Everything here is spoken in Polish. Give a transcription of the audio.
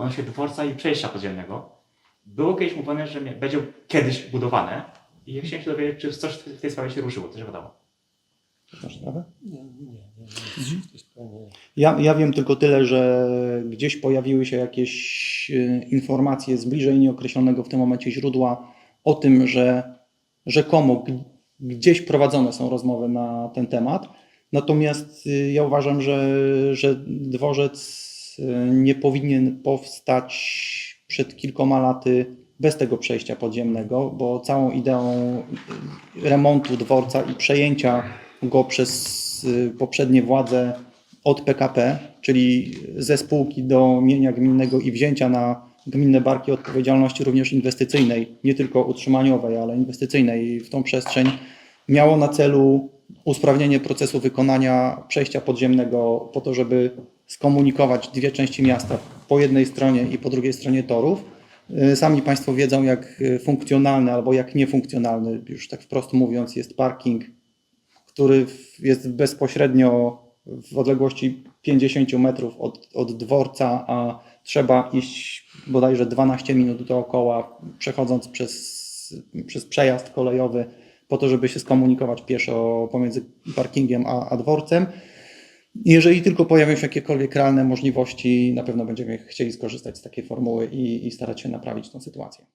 odnośnie dworca i przejścia podziemnego. Było kiedyś mówione, że będzie kiedyś budowane i ja chciałem się dowiedzieć, czy coś w tej sprawie się ruszyło, wiadomo. Sprawę? Nie, nie. To jest pewnie- Ja, ja wiem tylko tyle, że gdzieś pojawiły się jakieś e, informacje z bliżej nieokreślonego w tym momencie źródła o tym, że rzekomo gdzieś prowadzone są rozmowy na ten temat. Natomiast y, ja uważam, że, że dworzec y, nie powinien powstać przed kilkoma laty bez tego przejścia podziemnego, bo całą ideą y, remontu dworca i przejęcia go przez y, poprzednie władze od PKP, czyli ze spółki do mienia gminnego i wzięcia na gminne barki odpowiedzialności również inwestycyjnej, nie tylko utrzymaniowej, ale inwestycyjnej w tą przestrzeń, miało na celu usprawnienie procesu wykonania przejścia podziemnego po to, żeby skomunikować dwie części miasta po jednej stronie i po drugiej stronie torów. Y, Sami Państwo wiedzą, jak y, funkcjonalny albo jak niefunkcjonalny, już tak wprost mówiąc, jest parking, który jest bezpośrednio w odległości 50 metrów od, od dworca, a trzeba iść bodajże 12 minut dookoła, przechodząc przez, przez przejazd kolejowy, po to, żeby się skomunikować pieszo pomiędzy parkingiem a, a dworcem. Jeżeli tylko pojawią się jakiekolwiek realne możliwości, na pewno będziemy chcieli skorzystać z takiej formuły i, i starać się naprawić tą sytuację.